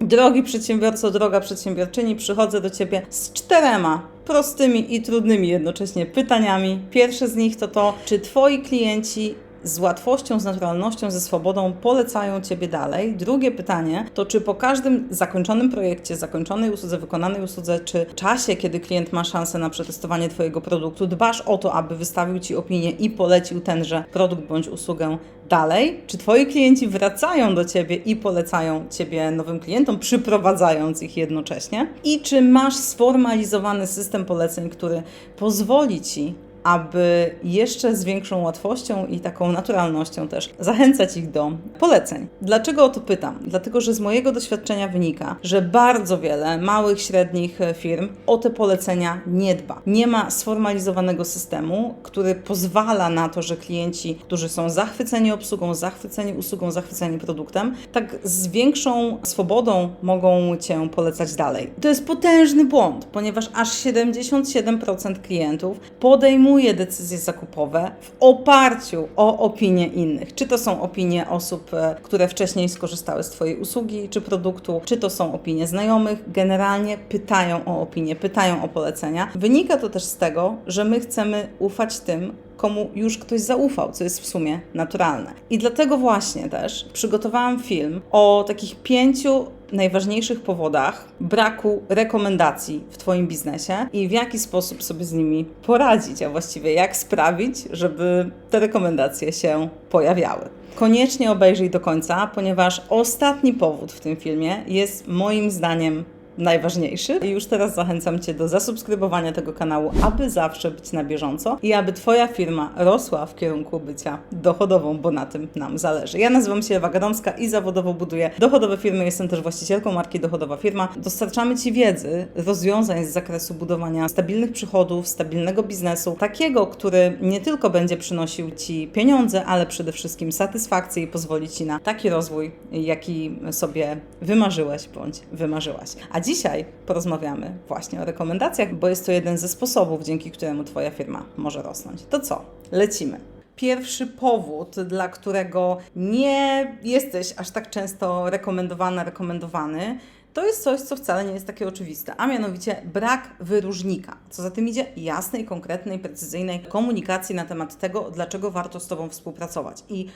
Drogi przedsiębiorco, droga przedsiębiorczyni, przychodzę do Ciebie z czterema prostymi i trudnymi jednocześnie pytaniami. Pierwsze z nich to to, czy Twoi klienci z łatwością, z naturalnością, ze swobodą polecają Ciebie dalej. Drugie pytanie to, czy po każdym zakończonym projekcie, zakończonej usłudze, wykonanej usłudze, czy czasie, kiedy klient ma szansę na przetestowanie Twojego produktu, dbasz o to, aby wystawił Ci opinię i polecił tenże produkt bądź usługę dalej? Czy Twoi klienci wracają do Ciebie i polecają Ciebie nowym klientom, przyprowadzając ich jednocześnie? I czy masz sformalizowany system poleceń, który pozwoli Ci aby jeszcze z większą łatwością i taką naturalnością też zachęcać ich do poleceń. Dlaczego o to pytam? Dlatego, że z mojego doświadczenia wynika, że bardzo wiele małych, średnich firm o te polecenia nie dba. Nie ma sformalizowanego systemu, który pozwala na to, że klienci, którzy są zachwyceni obsługą, zachwyceni usługą, zachwyceni produktem, tak z większą swobodą mogą Cię polecać dalej. To jest potężny błąd, ponieważ aż 77% klientów podejmuje podejmuje decyzje zakupowe w oparciu o opinie innych. Czy to są opinie osób, e, które wcześniej skorzystały z Twojej usługi czy produktu, czy to są opinie znajomych. Generalnie pytają o opinie, pytają o polecenia. Wynika to też z tego, że my chcemy ufać tym, komu już ktoś zaufał, co jest w sumie naturalne. I dlatego właśnie też przygotowałam film o takich pięciu najważniejszych powodach braku rekomendacji w Twoim biznesie i w jaki sposób sobie z nimi poradzić, a właściwie jak sprawić, żeby te rekomendacje się pojawiały. Koniecznie obejrzyj do końca, ponieważ ostatni powód w tym filmie jest moim zdaniem najważniejszy. I już teraz zachęcam Cię do zasubskrybowania tego kanału, aby zawsze być na bieżąco i aby Twoja firma rosła w kierunku bycia dochodową, bo na tym nam zależy. Ja nazywam się Ewa Gadomska i zawodowo buduję dochodowe firmy. Jestem też właścicielką marki Dochodowa Firma. Dostarczamy Ci wiedzy, rozwiązań z zakresu budowania stabilnych przychodów, stabilnego biznesu, takiego, który nie tylko będzie przynosił Ci pieniądze, ale przede wszystkim satysfakcję i pozwoli Ci na taki rozwój, jaki sobie wymarzyłeś bądź wymarzyłaś. A dzisiaj porozmawiamy właśnie o rekomendacjach, bo jest to jeden ze sposobów, dzięki któremu Twoja firma może rosnąć. To co? Lecimy. Pierwszy powód, dla którego nie jesteś aż tak często rekomendowana, rekomendowany, to jest coś, co wcale nie jest takie oczywiste, a mianowicie brak wyróżnika. Co za tym idzie jasnej, konkretnej, precyzyjnej komunikacji na temat tego, dlaczego warto z Tobą współpracować. I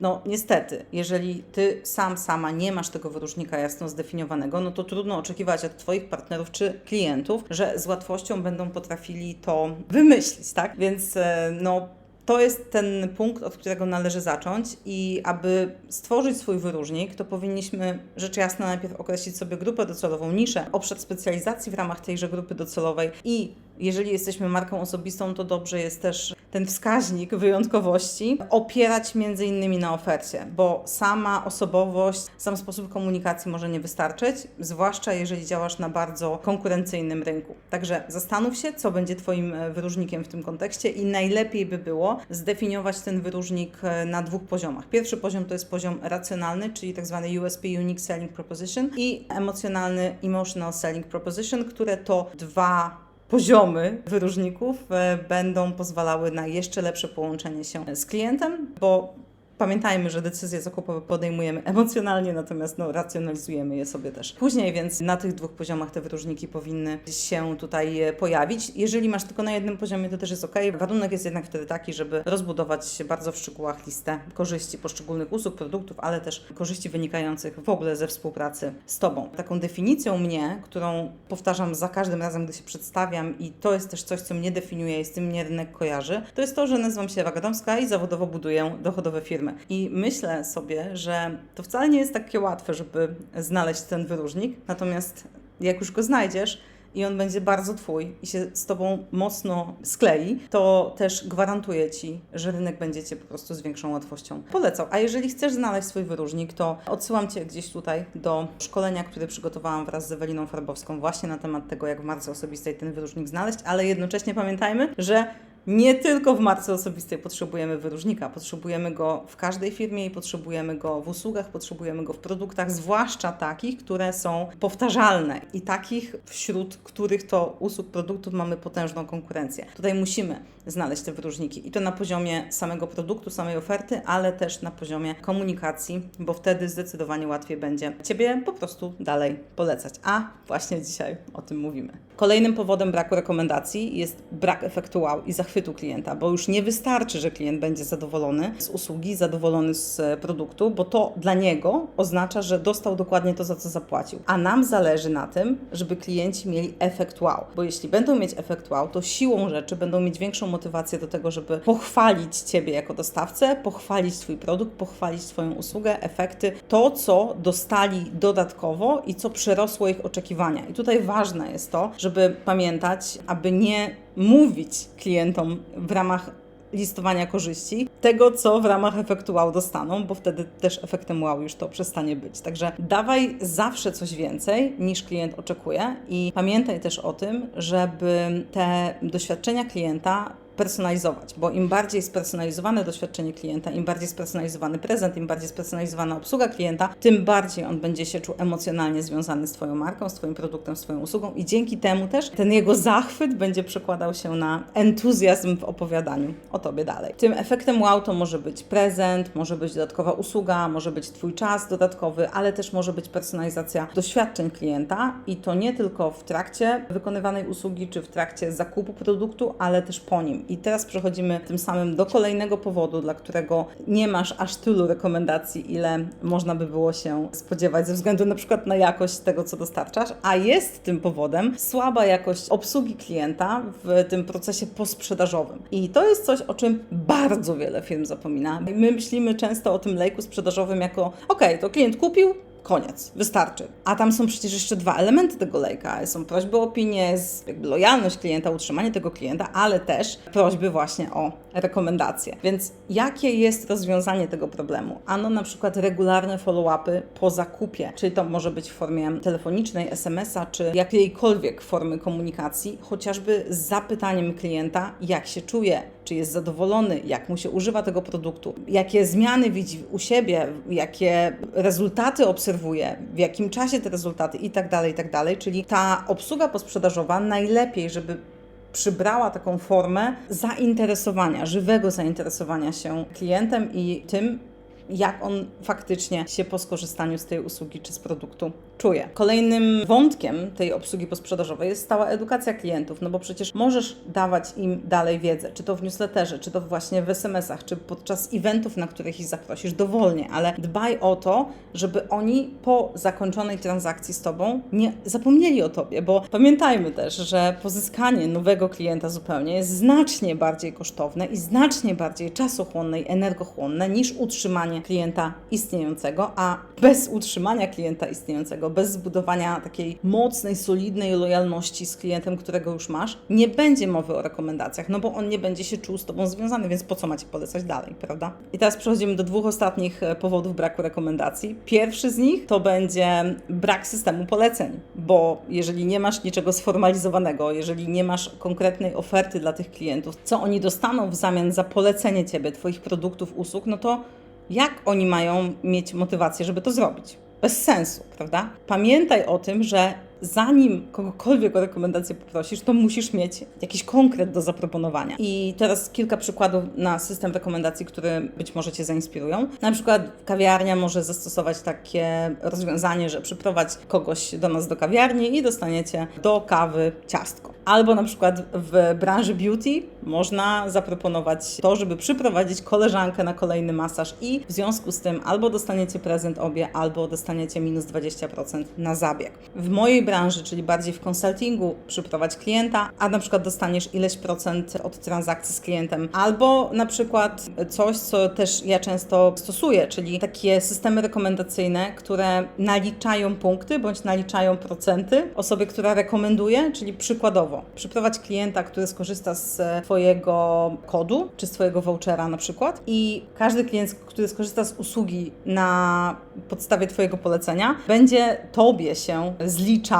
no niestety, jeżeli ty sam, sama nie masz tego wyróżnika jasno zdefiniowanego, no to trudno oczekiwać od Twoich partnerów czy klientów, że z łatwością będą potrafili to wymyślić, tak? Więc e, no to jest ten punkt, od którego należy zacząć i aby stworzyć swój wyróżnik, to powinniśmy rzecz jasna najpierw określić sobie grupę docelową, niszę, obszar specjalizacji w ramach tejże grupy docelowej i jeżeli jesteśmy marką osobistą, to dobrze jest też ten wskaźnik wyjątkowości opierać między innymi na ofercie, bo sama osobowość, sam sposób komunikacji może nie wystarczyć, zwłaszcza jeżeli działasz na bardzo konkurencyjnym rynku. Także zastanów się, co będzie Twoim e, wyróżnikiem w tym kontekście i najlepiej by było zdefiniować ten wyróżnik e, na dwóch poziomach. Pierwszy poziom to jest poziom racjonalny, czyli tak zwany USP Unique Selling Proposition i emocjonalny Emotional Selling Proposition, które to dwa poziomy wyróżników e, będą pozwalały na jeszcze lepsze połączenie się z klientem, bo Pamiętajmy, że decyzje zakupowe podejmujemy emocjonalnie, natomiast no, racjonalizujemy je sobie też później, więc na tych dwóch poziomach te wyróżniki powinny się tutaj e, pojawić. Jeżeli masz tylko na jednym poziomie, to też jest ok. Warunek jest jednak wtedy taki, żeby rozbudować bardzo w szczegółach listę korzyści poszczególnych usług, produktów, ale też korzyści wynikających w ogóle ze współpracy z Tobą. Taką definicją mnie, którą powtarzam za każdym razem, gdy się przedstawiam i to jest też coś, co mnie definiuje i z tym mnie rynek kojarzy, to jest to, że nazywam się Gadomska i zawodowo buduję dochodowe firmy. I myślę sobie, że to wcale nie jest takie łatwe, żeby znaleźć ten wyróżnik, natomiast jak już go znajdziesz, i on będzie bardzo Twój i się z Tobą mocno sklei, to też gwarantuję Ci, że rynek będzie Cię po prostu z większą łatwością polecał. A jeżeli chcesz znaleźć swój wyróżnik, to odsyłam Cię gdzieś tutaj do szkolenia, które przygotowałam wraz z Eweliną Farbowską właśnie na temat tego, jak w marce osobistej ten wyróżnik znaleźć, ale jednocześnie pamiętajmy, że Nie tylko w marce osobistej potrzebujemy wyróżnika, potrzebujemy go w każdej firmie i potrzebujemy go w usługach, potrzebujemy go w produktach, zwłaszcza takich, które są powtarzalne i takich, wśród których to usług, produktów mamy potężną konkurencję. Tutaj musimy znaleźć te wyróżniki i to na poziomie samego produktu, samej oferty, ale też na poziomie komunikacji, bo wtedy zdecydowanie łatwiej będzie Ciebie po prostu dalej polecać. A właśnie dzisiaj o tym mówimy. Kolejnym powodem braku rekomendacji jest brak efektu wow i zachwytu klienta, bo już nie wystarczy, że klient będzie zadowolony z usługi, zadowolony z e, produktu, bo to dla niego oznacza, że dostał dokładnie to, za co zapłacił. A nam zależy na tym, żeby klienci mieli efekt wow, bo jeśli będą mieć efekt wow, to siłą rzeczy będą mieć większą motywację do tego, żeby pochwalić Ciebie jako dostawcę, pochwalić Twój produkt, pochwalić Twoją usługę, efekty, to, co dostali dodatkowo i co przerosło ich oczekiwania. I tutaj ważne jest to, żeby pamiętać, aby nie mówić klientom w ramach listowania korzyści tego, co w ramach efektu wow dostaną, bo wtedy też efektem wow już to przestanie być. Także dawaj zawsze coś więcej niż klient oczekuje i pamiętaj też o tym, żeby te doświadczenia klienta personalizować, bo im bardziej spersonalizowane doświadczenie klienta, im bardziej spersonalizowany prezent, im bardziej spersonalizowana obsługa klienta, tym bardziej on będzie się czuł emocjonalnie związany z Twoją marką, z Twoim produktem, z Twoją usługą i dzięki temu też ten jego zachwyt będzie przekładał się na entuzjazm w opowiadaniu o Tobie dalej. Tym efektem wow to może być prezent, może być dodatkowa usługa, może być Twój czas dodatkowy, ale też może być personalizacja doświadczeń klienta i to nie tylko w trakcie wykonywanej usługi czy w trakcie zakupu produktu, ale też po nim. I teraz przechodzimy tym samym do kolejnego powodu, dla którego nie masz aż tylu rekomendacji, ile można by było się spodziewać ze względu na przykład na jakość tego, co dostarczasz, a jest tym powodem słaba jakość obsługi klienta w tym procesie posprzedażowym. I to jest coś, o czym bardzo wiele firm zapomina. My myślimy często o tym lejku sprzedażowym jako, ok, to klient kupił, koniec, wystarczy. A tam są przecież jeszcze dwa elementy tego lejka. Są prośby o opinię, lojalność klienta, utrzymanie tego klienta, ale też prośby właśnie o rekomendacje. Więc jakie jest rozwiązanie tego problemu? Ano na przykład regularne follow-upy po zakupie, czyli to może być w formie telefonicznej, SMS-a, czy jakiejkolwiek formy komunikacji, chociażby z zapytaniem klienta, jak się czuje, czy jest zadowolony, jak mu się używa tego produktu, jakie zmiany widzi u siebie, jakie rezultaty obserwuje, w jakim czasie te rezultaty i tak dalej, i tak dalej. Czyli ta obsługa posprzedażowa najlepiej, żeby przybrała taką formę zainteresowania, żywego zainteresowania się klientem i tym, jak on faktycznie się po skorzystaniu z tej usługi czy z produktu czuje. Kolejnym wątkiem tej obsługi posprzedażowej jest stała edukacja klientów, no bo przecież możesz dawać im dalej wiedzę, czy to w newsletterze, czy to właśnie w SMS-ach, czy podczas eventów, na których ich zaprosisz, dowolnie, ale dbaj o to, żeby oni po zakończonej transakcji z Tobą nie zapomnieli o Tobie, bo pamiętajmy też, że pozyskanie nowego klienta zupełnie jest znacznie bardziej kosztowne i znacznie bardziej czasochłonne i energochłonne niż utrzymanie klienta istniejącego, a bez utrzymania klienta istniejącego, bez zbudowania takiej mocnej, solidnej lojalności z klientem, którego już masz, nie będzie mowy o rekomendacjach, no bo on nie będzie się czuł z Tobą związany, więc po co macie polecać dalej, prawda? I teraz przechodzimy do dwóch ostatnich e, powodów braku rekomendacji. Pierwszy z nich to będzie brak systemu poleceń, bo jeżeli nie masz niczego sformalizowanego, jeżeli nie masz konkretnej oferty dla tych klientów, co oni dostaną w zamian za polecenie Ciebie, Twoich produktów, usług, no to jak oni mają mieć motywację, żeby to zrobić? Bez sensu, prawda? Pamiętaj o tym, że zanim kogokolwiek o rekomendację poprosisz, to musisz mieć jakiś konkret do zaproponowania. I teraz kilka przykładów na system rekomendacji, które być może Cię zainspirują. Na przykład kawiarnia może zastosować takie rozwiązanie, że przyprowadź kogoś do nas do kawiarni i dostaniecie do kawy ciastko. Albo na przykład w branży beauty można zaproponować to, żeby przyprowadzić koleżankę na kolejny masaż i w związku z tym albo dostaniecie prezent obie, albo dostaniecie minus 20% na zabieg. W mojej branży, czyli bardziej w konsultingu, przyprowadź klienta, a na przykład dostaniesz ileś procent od transakcji z klientem. Albo na przykład coś, co też ja często stosuję, czyli takie systemy rekomendacyjne, które naliczają punkty bądź naliczają procenty osobie, która rekomenduje, czyli przykładowo przyprowadź klienta, który skorzysta z Twojego kodu czy z Twojego vouchera na przykład i każdy klient, który skorzysta z usługi na podstawie Twojego polecenia, będzie Tobie się zliczał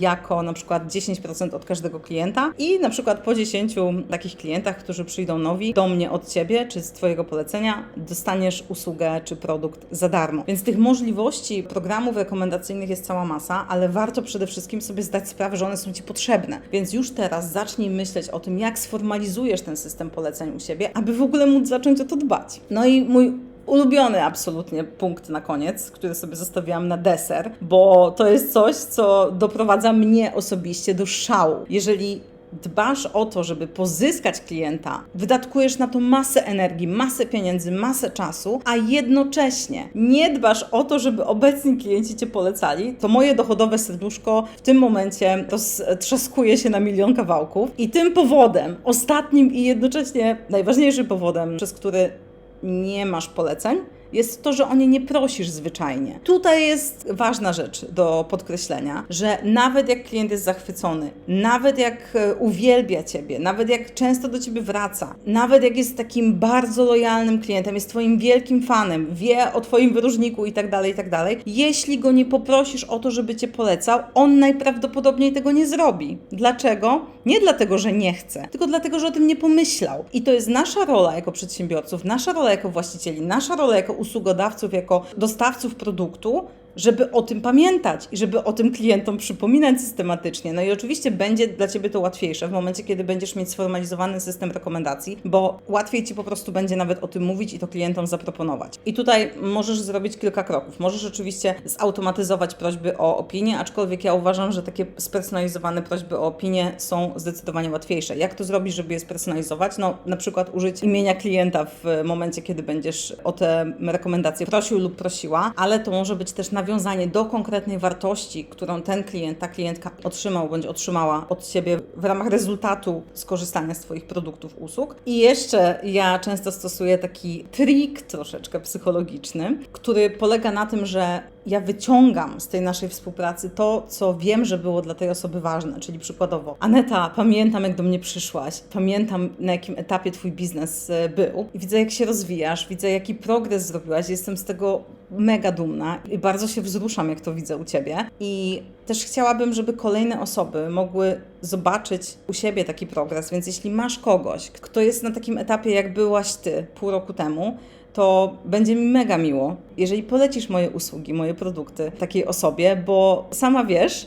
jako na przykład 10% od każdego klienta i na przykład po 10 takich klientach, którzy przyjdą nowi do mnie od Ciebie czy z Twojego polecenia, dostaniesz usługę czy produkt za darmo. Więc tych możliwości programów rekomendacyjnych jest cała masa, ale warto przede wszystkim sobie zdać sprawę, że one są Ci potrzebne. Więc już teraz zacznij myśleć o tym, jak sformalizujesz ten system poleceń u siebie, aby w ogóle móc zacząć o to dbać. No i mój ulubiony absolutnie punkt na koniec, który sobie zostawiłam na deser, bo to jest coś, co doprowadza mnie osobiście do szału. Jeżeli dbasz o to, żeby pozyskać klienta, wydatkujesz na to masę energii, masę pieniędzy, masę czasu, a jednocześnie nie dbasz o to, żeby obecni klienci cię polecali, to moje dochodowe serduszko w tym momencie roztrzaskuje się na milion kawałków. I tym powodem, ostatnim i jednocześnie najważniejszym powodem, przez który nie masz poleceń, jest to, że o nie nie prosisz zwyczajnie. Tutaj jest ważna rzecz do podkreślenia, że nawet jak klient jest zachwycony, nawet jak e, uwielbia Ciebie, nawet jak często do Ciebie wraca, nawet jak jest takim bardzo lojalnym klientem, jest Twoim wielkim fanem, wie o Twoim wyróżniku i tak dalej, i tak dalej, jeśli go nie poprosisz o to, żeby Cię polecał, on najprawdopodobniej tego nie zrobi. Dlaczego? Nie dlatego, że nie chce, tylko dlatego, że o tym nie pomyślał. I to jest nasza rola jako przedsiębiorców, nasza rola jako właścicieli, nasza rola jako usługodawców, jako dostawców produktu, żeby o tym pamiętać i żeby o tym klientom przypominać systematycznie. No i oczywiście będzie dla Ciebie to łatwiejsze w momencie, kiedy będziesz mieć sformalizowany system rekomendacji, bo łatwiej Ci po prostu będzie nawet o tym mówić i to klientom zaproponować. I tutaj możesz zrobić kilka kroków. Możesz oczywiście zautomatyzować prośby o opinię, aczkolwiek ja uważam, że takie spersonalizowane prośby o opinię są zdecydowanie łatwiejsze. Jak to zrobić, żeby je spersonalizować? No na przykład użyć imienia klienta w momencie, kiedy będziesz o te rekomendacje prosił lub prosiła, ale to może być też nawiązanie do konkretnej wartości, którą ten klient, ta klientka otrzymał bądź otrzymała od Ciebie w ramach rezultatu skorzystania z Twoich produktów, usług. I jeszcze ja często stosuję taki trik troszeczkę psychologiczny, który polega na tym, że ja wyciągam z tej naszej współpracy to, co wiem, że było dla tej osoby ważne, czyli przykładowo, Aneta, pamiętam jak do mnie przyszłaś, pamiętam na jakim etapie Twój biznes e, był. I widzę jak się rozwijasz, widzę jaki progres zrobiłaś, jestem z tego mega dumna i bardzo się wzruszam, jak to widzę u Ciebie. I też chciałabym, żeby kolejne osoby mogły zobaczyć u siebie taki progres, więc jeśli masz kogoś, kto jest na takim etapie, jak byłaś Ty pół roku temu, to będzie mi mega miło, jeżeli polecisz moje usługi, moje produkty takiej osobie, bo sama wiesz,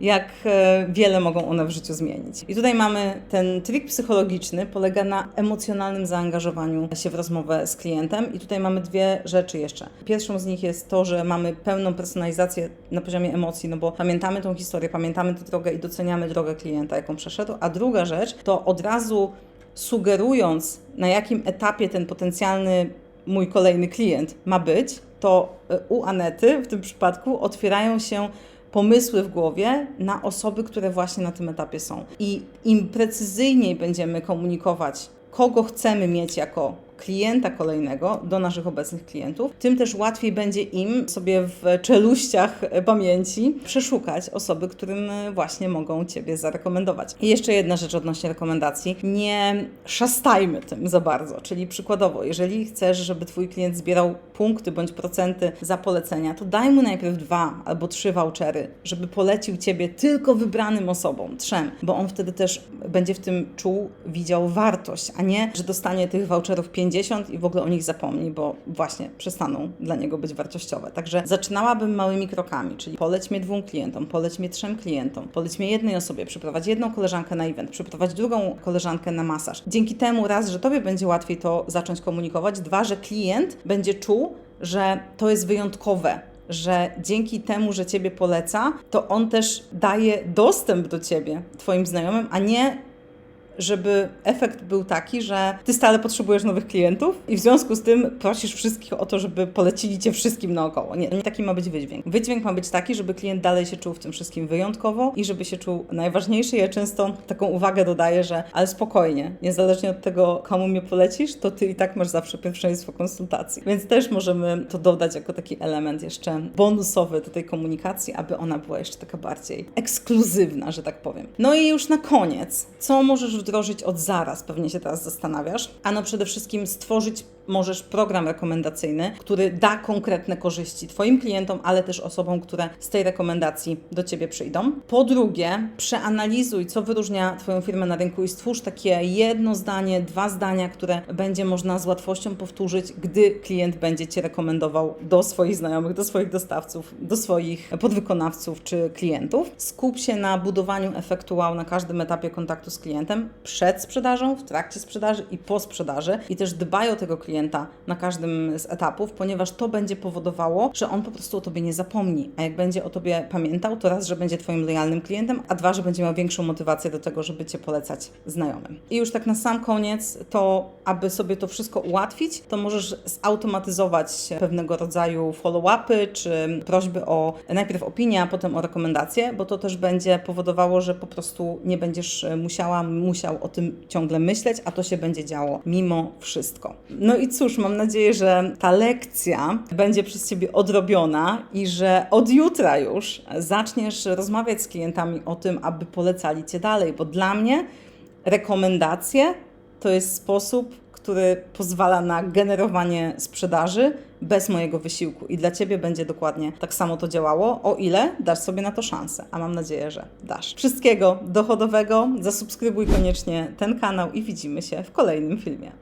jak e, wiele mogą one w życiu zmienić. I tutaj mamy ten trik psychologiczny, polega na emocjonalnym zaangażowaniu się w rozmowę z klientem. I tutaj mamy dwie rzeczy jeszcze. Pierwszą z nich jest to, że mamy pełną personalizację na poziomie emocji, no bo pamiętamy tą historię, pamiętamy tę drogę i doceniamy drogę klienta, jaką przeszedł. A druga rzecz to od razu sugerując, na jakim etapie ten potencjalny mój kolejny klient ma być, to e, u Anety w tym przypadku otwierają się pomysły w głowie na osoby, które właśnie na tym etapie są. I im precyzyjniej będziemy komunikować, kogo chcemy mieć jako klienta kolejnego do naszych obecnych klientów, tym też łatwiej będzie im sobie w czeluściach pamięci przeszukać osoby, którym właśnie mogą Ciebie zarekomendować. I jeszcze jedna rzecz odnośnie rekomendacji. Nie szastajmy tym za bardzo, czyli przykładowo, jeżeli chcesz, żeby Twój klient zbierał punkty bądź procenty za polecenia, to daj mu najpierw dwa albo trzy vouchery, żeby polecił Ciebie tylko wybranym osobom, trzem, bo on wtedy też będzie w tym czuł, widział wartość, a nie, że dostanie tych voucherów 50 50 i w ogóle o nich zapomni, bo właśnie przestaną dla niego być wartościowe. Także zaczynałabym małymi krokami, czyli poleć mnie dwóm klientom, poleć mnie trzem klientom, poleć mnie jednej osobie, przyprowadź jedną koleżankę na event, przyprowadź drugą koleżankę na masaż. Dzięki temu raz, że Tobie będzie łatwiej to zacząć komunikować, dwa, że klient będzie czuł, że to jest wyjątkowe, że dzięki temu, że Ciebie poleca, to on też daje dostęp do Ciebie, Twoim znajomym, a nie żeby efekt był taki, że ty stale potrzebujesz nowych klientów i w związku z tym prosisz wszystkich o to, żeby polecili cię wszystkim naokoło. Nie, taki ma być wydźwięk. Wydźwięk ma być taki, żeby klient dalej się czuł w tym wszystkim wyjątkowo i żeby się czuł najważniejszy. Ja często taką uwagę dodaję, że ale spokojnie, niezależnie od tego, komu mnie polecisz, to ty i tak masz zawsze pierwszeństwo konsultacji. Więc też możemy to dodać jako taki element jeszcze bonusowy do tej komunikacji, aby ona była jeszcze taka bardziej ekskluzywna, że tak powiem. No i już na koniec, co możesz wdrożyć od zaraz, pewnie się teraz zastanawiasz. Ano przede wszystkim stworzyć możesz program rekomendacyjny, który da konkretne korzyści Twoim klientom, ale też osobom, które z tej rekomendacji do Ciebie przyjdą. Po drugie, przeanalizuj, co wyróżnia Twoją firmę na rynku i stwórz takie jedno zdanie, dwa zdania, które będzie można z łatwością powtórzyć, gdy klient będzie Cię rekomendował do swoich znajomych, do swoich dostawców, do swoich podwykonawców czy klientów. Skup się na budowaniu efektu wow na każdym etapie kontaktu z klientem, przed sprzedażą, w trakcie sprzedaży i po sprzedaży i też dbaj o tego klienta na każdym z etapów, ponieważ to będzie powodowało, że on po prostu o Tobie nie zapomni, a jak będzie o Tobie pamiętał, to raz, że będzie Twoim lojalnym klientem, a dwa, że będzie miał większą motywację do tego, żeby Cię polecać znajomym. I już tak na sam koniec, to aby sobie to wszystko ułatwić, to możesz zautomatyzować pewnego rodzaju follow-upy, czy prośby o najpierw opinię, a potem o rekomendacje, bo to też będzie powodowało, że po prostu nie będziesz musiała, musiał o tym ciągle myśleć, a to się będzie działo mimo wszystko. No i cóż, mam nadzieję, że ta lekcja będzie przez Ciebie odrobiona i że od jutra już zaczniesz rozmawiać z klientami o tym, aby polecali Cię dalej, bo dla mnie rekomendacje to jest sposób, który pozwala na generowanie sprzedaży bez mojego wysiłku i dla Ciebie będzie dokładnie tak samo to działało, o ile dasz sobie na to szansę, a mam nadzieję, że dasz. Wszystkiego dochodowego, zasubskrybuj koniecznie ten kanał i widzimy się w kolejnym filmie.